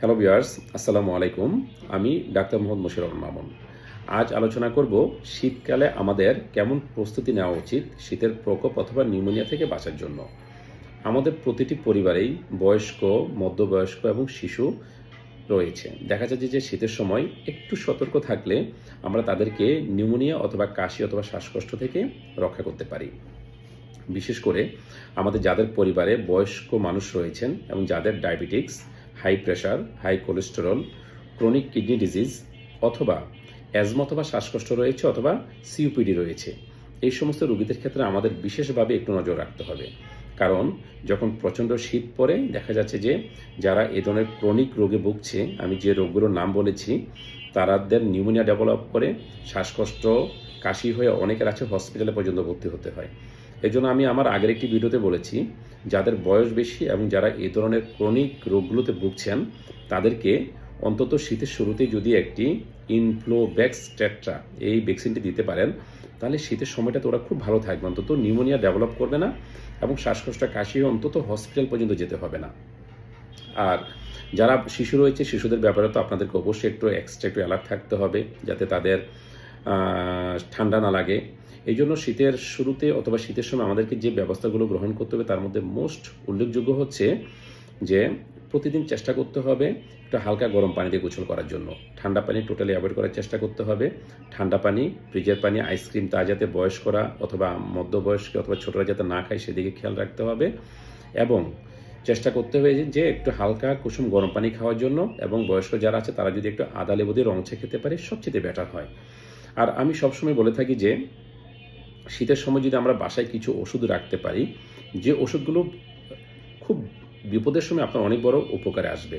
Hello বিয়ার্স আসসালামু আলাইকুম আমি ডাক্তার মোহাম্মদ মুশিরুর মামুন। আজ আলোচনা করব শীতকালে আমাদের কেমন প্রস্তুতি নেওয়া উচিত শীতের প্রকোপ অথবা নিউমোনিয়া থেকে বাঁচার জন্য। আমাদের প্রতিটি পরিবারেই বয়স্ক, মধ্যবয়স্ক এবং শিশু রয়েছে। দেখা যাচ্ছে যে শীতের সময় একটু সতর্ক থাকলে আমরা তাদেরকে নিউমোনিয়া অথবা কাশি অথবা শ্বাসকষ্ট থেকে রক্ষা করতে পারি। বিশেষ করে আমাদের যাদের পরিবারে বয়স্ক মানুষ রয়েছেন এবং যাদের diabetics high pressure, high cholesterol, chronic kidney disease অথবা অ্যাজমা অথবা শ্বাসকষ্ট রয়েছে অথবা সিউপিডি রয়েছে। এই সমস্ত রোগীদের ক্ষেত্রে আমাদের বিশেষভাবে একটু নজর রাখতে হবে। কারণ যখন প্রচণ্ড শীত পড়ে, দেখা যাচ্ছে যে যারা এ ধরনের ক্রনিক রোগে ভুগছে, আমি যে রোগগুলোর নাম বলেছি তারাদের নিউমোনিয়া ডেভেলপ করে শ্বাসকষ্ট, কাশি হয়ে অনেকের আছে হসপিটালে পর্যন্ত ভর্তি হতে হয়। এই জন্য আমি আমার আগের একটি ভিডিওতে বলেছি যাদের বয়স বেশি এবং যারা এই ধরনের ক্রনিক রোগগুলোতে ভুগছেন, তাদেরকে অন্তত শীতের শুরুতেই যদি একটি ইনফ্লোব্যাক্স টেট্রা এই ভ্যাকসিনটি দিতে পারেন, তাহলে শীতের সময়টাতে ওরা খুব ভালো থাকবে। অন্তত নিউমোনিয়া ডেভেলপ করবে না এবং শ্বাসকষ্ট, কাশি, অন্তত হসপিটাল পর্যন্ত যেতে হবে না। আর যারা শিশু রয়েছে, শিশুদের ব্যাপারে তো আপনাদেরকে অবশ্যই একটু এক্সট্রা একটু অ্যালার্ট থাকতে হবে যাতে তাদের ঠান্ডা না লাগে। এই জন্য শীতের শুরুতে অথবা শীতের সময় আমাদেরকে যে ব্যবস্থাগুলো গ্রহণ করতে হবে, তার মধ্যে মোস্ট উল্লেখযোগ্য হচ্ছে যে প্রতিদিন চেষ্টা করতে হবে একটু হালকা গরম পানি দিয়ে গোসল করার জন্য। ঠান্ডা পানি টোটালি অ্যাভয়েড করার চেষ্টা করতে হবে। ঠান্ডা পানি, ফ্রিজের পানি আইসক্রিম তা যাতে বয়স্করা অথবা মধ্যবয়স্ক অথবা ছোটরা যাতে না খায়, সেদিকে খেয়াল রাখতে হবে। এবং চেষ্টা করতে হবে যে- একটু হালকা কুসুম গরম পানি খাওয়ার জন্য এবং বয়স্ক যারা আছে, তারা যদি একটু আদা লেবু দিয়ে রং খেতে পারে, সবচেয়ে বেটার হয়। আর আমি সবসময় বলে থাকি যে শীতের সময় যদি আমরা বাসায় কিছু ওষুধ রাখতে পারি, যে ওষুধগুলো খুব বিপদের সময় আপনার অনেক বড় উপকারে আসবে।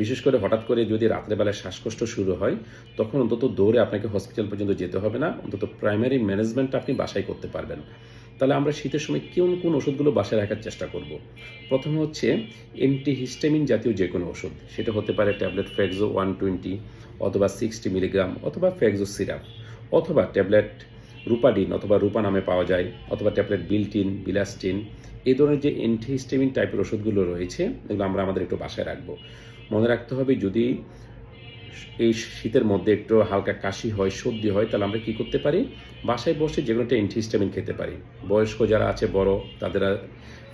বিশেষ করে হঠাৎ করে যদি রাত্রেবেলায় শ্বাসকষ্ট শুরু হয়, তখন অন্তত দৌড়ে আপনাকে হসপিটাল পর্যন্ত যেতে হবে না, অন্তত প্রাইমারি ম্যানেজমেন্টটা আপনি বাসায় করতে পারবেন। তাহলে আমরা শীতের সময় কোন কোন ওষুধগুলো বাসায় রাখার চেষ্টা করব? প্রথমে হচ্ছে অ্যান্টিহিস্টামিন জাতীয় যে কোনো ওষুধ। সেটা হতে পারে ট্যাবলেট ফ্যাক্সো ওয়ান টোয়েন্টি অথবা সিক্সটি মিলিগ্রাম অথবা ফ্যাক্সো সিরাপ অথবা ট্যাবলেট রূপাডিন অথবা রূপা নামে পাওয়া যায়, অথবা ট্যাবলেট বিলটিন, বিলাস্টিন, এই ধরনের যে অ্যান্টিহিস্টামিন টাইপের ওষুধগুলো রয়েছে, এগুলো আমরা আমাদের একটু বাসায় রাখব। মনে রাখতে হবে যদি এই শীতের মধ্যে একটু হালকা কাশি হয়, সর্দি হয়, তাহলে আমরা কি করতে পারি? বাসায় বসে যে কোনো একটা অ্যান্টিহিস্টামিন খেতে পারি। বয়স্ক যারা আছে, বড়, তাদের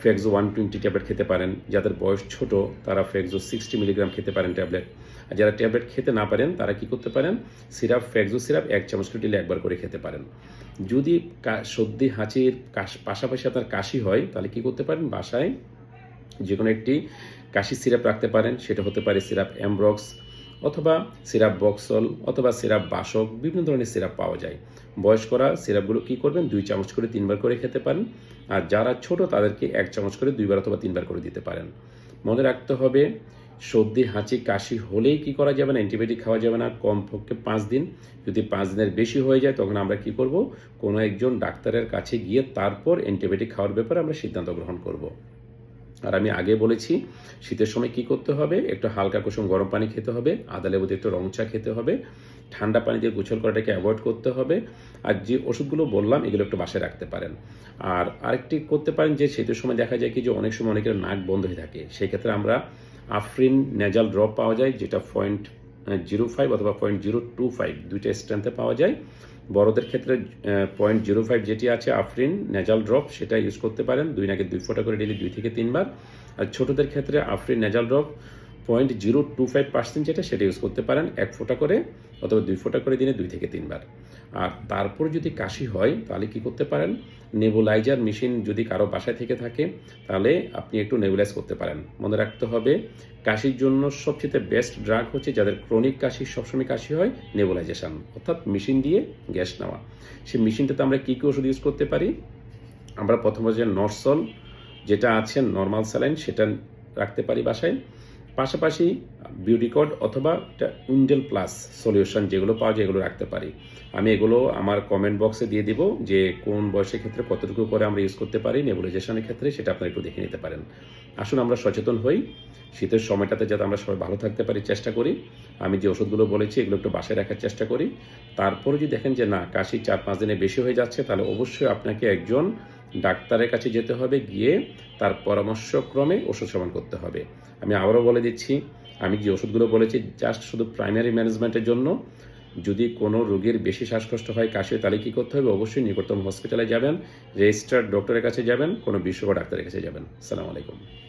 ফ্যাক্সো ওয়ান টোয়েন্টি ট্যাবলেট খেতে পারেন। যাদের বয়স ছোট, তারা ফ্যাক্সো সিক্সটি মিলিগ্রাম খেতে পারেন ট্যাবলেট। আর যারা ট্যাবলেট খেতে না পারেন, তারা কি করতে পারেন? সিরাপ, ফ্যাক্সো সিরাপ এক চামচ করে একবার করে খেতে পারেন। যদি সর্দি, হাঁচির কাশ- পাশাপাশি আপনার কাশি হয়, তাহলে কি করতে পারেন? বাসায় যে কোনো একটি কাশি সিরাপ রাখতে পারেন। সেটা হতে পারে সিরাপ অ্যামব্রক্স অথবা সিরাপ বক্সল অথবা সিরাপ বাসক, বিভিন্ন ধরনের সিরাপ পাওয়া যায়। বয়স্করা সিরাপগুলো কি করবেন? দুই চামচ করে তিনবার করে খেতে পারেন। আর যারা ছোট, তাদেরকে এক চামচ করে দুইবার অথবা তিনবার করে দিতে পারেন। মনে রাখতে হবে, সর্দি, হাঁচি, কাশি হলেই কি করা যাবে না? অ্যান্টিবায়োটিক খাওয়া যাবে না। কমপক্ষে পাঁচ দিন। যদি পাঁচ দিনের বেশি হয়ে যায়, তখন আমরা কি করব? কোনো একজন ডাক্তারের কাছে গিয়ে তারপর অ্যান্টিবায়োটিক খাওয়ার ব্যাপারে আমরা সিদ্ধান্ত গ্রহণ করব। আর আমি আগে বলেছি, শীতের সময় কি করতে হবে? একটু হালকা কুসুম গরম পানি খেতে হবে, আদা লেবুতে একটু রং চা খেতে হবে, ঠান্ডা পানি দিয়ে গোছল করাটাকে অ্যাভয়েড করতে হবে, আর যে ওষুধগুলো বললাম, এগুলো একটু বাসায় রাখতে পারেন। আর আরেকটি করতে পারেন যে, শীতের সময় দেখা যায় কি যে, অনেক সময় অনেকের নাক বন্ধ হয়ে থাকে। সেক্ষেত্রে আমরা আফরিন নেজাল ড্রপ পাওয়া যায়, যেটা পয়েন্ট জিরো ফাইভ অথবা পয়েন্ট জিরো টু ফাইভ দুইটা স্ট্রেন্থে পাওয়া যায়। বড়দের ক্ষেত্রে পয়েন্ট জিরো ফাইভ যেটি আছে আফরিন নেজাল ড্রপ সেটা ইউজ করতে পারেন। দুই নাকি দুই ফোঁটা করে ডেলি দুই থেকে তিনবার। আর ছোটদের ক্ষেত্রে Afrin nasal drop point zero two five percent যেটা সেটা ইউজ করতে পারেন এক ফোঁটা করে অথবা দুই ফোঁটা করে দিনে দুই থেকে তিনবার। আর তারপর যদি কাশি হয়, তাহলে কি করতে পারেন? নেবুলাইজার মেশিন যদি কারও বাসায় থেকে থাকে, তাহলে আপনি একটু নেবুলাইজ করতে পারেন। মনে রাখতে হবে, কাশির জন্য সবচেয়ে বেস্ট ড্রাগ হচ্ছে যাদের ক্রনিক কাশি, সবসময় কাশি হয়, নেবুলাইজেশন, অর্থাৎ মেশিন দিয়ে গ্যাস নেওয়া। সেই মেশিনটাতে আমরা কী কী ওষুধ ইউজ করতে পারি? আমরা প্রথমে যে নরসল, যেটা আছে নর্মাল স্যালাইন সেটা রাখতে পারি বাসায়। পাশাপাশি বিউটিকড অথবা ইন্ডেল প্লাস সলিউশন যেগুলো পাওয়া যায় এগুলো রাখতে পারি। আমি এগুলো আমার কমেন্ট বক্সে দিয়ে দিব যে কোন বয়সের ক্ষেত্রে কতটুকু করে আমরা ইউজ করতে পারি নেবুলাইজেশনের ক্ষেত্রে সেটা আপনারা একটু দেখে নিতে পারেন। আসুন আমরা সচেতন হই। শীতের সময়টাতে যাতে আমরা সবাই ভালো থাকতে পারি চেষ্টা করি। আমি যে ওষুধগুলো বলেছি এগুলো একটু বাসায় রাখার চেষ্টা করি। তারপরে যদি দেখেন যে না কাশি চার পাঁচ দিনে বেশি হয়ে যাচ্ছে, তাহলে অবশ্যই আপনাকে একজন ডাক্তারের কাছে যেতে হবে, গিয়ে তার পরামর্শক্রমে ওষুধ সেবন করতে হবে। আমি আবারও বলে দিচ্ছি, আমি যে ওষুধগুলো বলেছি জাস্ট শুধু প্রাইমারি ম্যানেজমেন্টের জন্য। যদি কোনো রোগীর বেশি শ্বাসকষ্ট হয়, কাশি তাহলে কী করতে হবে? অবশ্যই নিকটতম হসপিটালে যাবেন রেজিস্টার্ড ডক্টরের কাছে যাবেন, কোনো বিশেষজ্ঞ ডাক্তারের কাছে যাবেন। সালাম আলাইকুম।